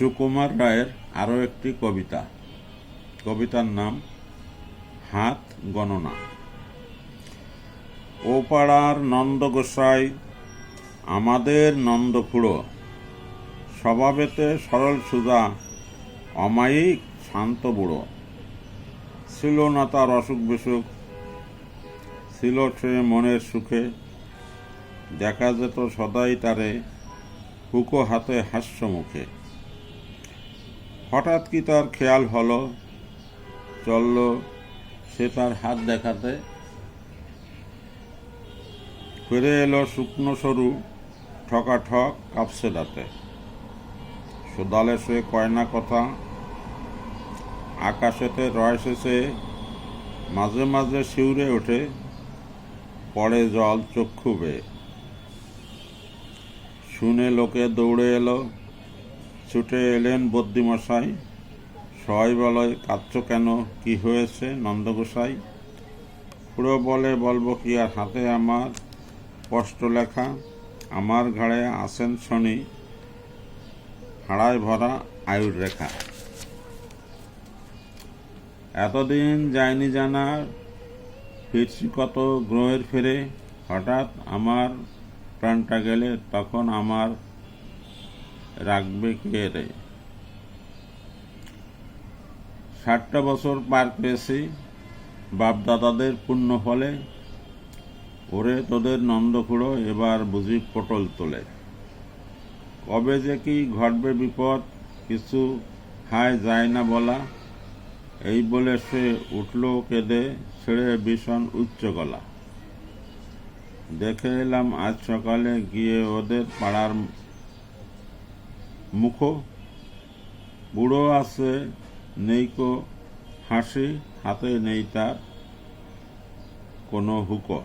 সুকুমার রায়ের আরও একটি কবিতা। কবিতার নাম হাত গণনা। ও পাড়ার নন্দ গোসাই আমাদের নন্দখুড়ো, স্বভাবেতে সরল সুজা, অমায়িক শান্ত বুড়ো। ছিল না তার অসুখ বিসুখ, ছিল সে মনের সুখে। দেখা যেত সদাই তারে হুকো হাতে হাস্য মুখে হঠাৎ কি তার খেয়াল হলো? চলল সে তার হাত দেখাতে। ফিরে এলো শুকনো সরু ঠকা ঠক কাঁপছে দাঁতে। সুদালে সে কয়না কথা। আকাশেতে রয়েছে সে মাঝে মাঝে শিউরে ওঠে, পড়ে জল চক্ষু বেয়ে। শুনে লোকে দৌড়ে এলো। ছুটে এলেন বদ্যিমশাই সবাই বলয় কাঁদছ কেন? কি হয়েছে নন্দগোসাই? পুরো বলে, বলব কি আর, হাতে আমার স্পষ্ট লেখা আমার ঘাড়ে আসেন শনি, হাড়ায় ভরা আয়ুর রেখা এতদিন যায়নি জানার, ফিরছি কত গ্রহের ফিরে। হঠাৎ আমার প্রাণটা গেলে তখন আমার রাখবে কে রে? ষাটটা বছর পার পেয়েছি, বাপদাদাদের পুণ্য ফলে। ওরে তোদের নন্দখুড়ো, এবার বুঝি পটল তোলে। কবে যে কি ঘটবে বিপদ, কিছু হায় যায় না বলা। এই বলে সে উঠল কেঁদে, ছেড়ে ভীষণ উচ্চ গলা। দেখে এলাম আজ সকালে গিয়ে ওদের পাড়ার মুখ বুড়ো আছে নেইকো হাসি হাতে নেই তার কোনো হুকো।